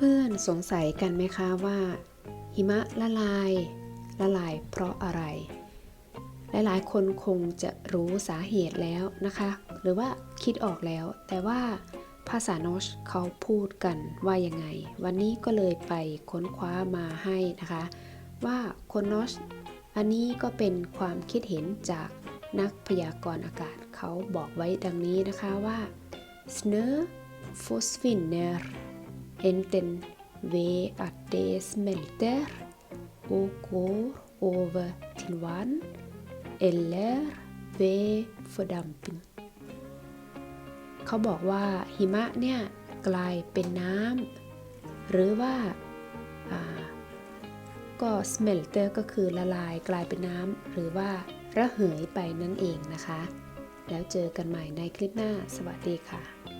เพื่อนๆสงสัยกันไหมคะว่า หิมะละลาย ละลายเพราะอะไร หลายๆ คนคงจะรู้สาเหตุแล้วนะคะ หรือว่าคิดออกแล้ว แต่ว่าภาษาโนชเขาพูดกันว่ายังไง วันนี้ก็เลยไปค้นคว้ามาให้นะคะ ว่าคนโนชอันนี้ก็เป็นความคิดเห็นจากนักพยากรณ์อากาศเขาบอกไว้ดังนี้นะคะว่า snö försvinner enten ved at det smälter och går över til vann eller ved fördampning เขาบอกว่าหิมะเนี่ยกลายเป็นน้ำหรือว่าอ่าก็ smelter ก็คือละลายกลายเป็นน้ำหรือว่าระเหยไปนั่นเองนะคะ แล้วเจอกันใหม่ในคลิปหน้า สวัสดีค่ะ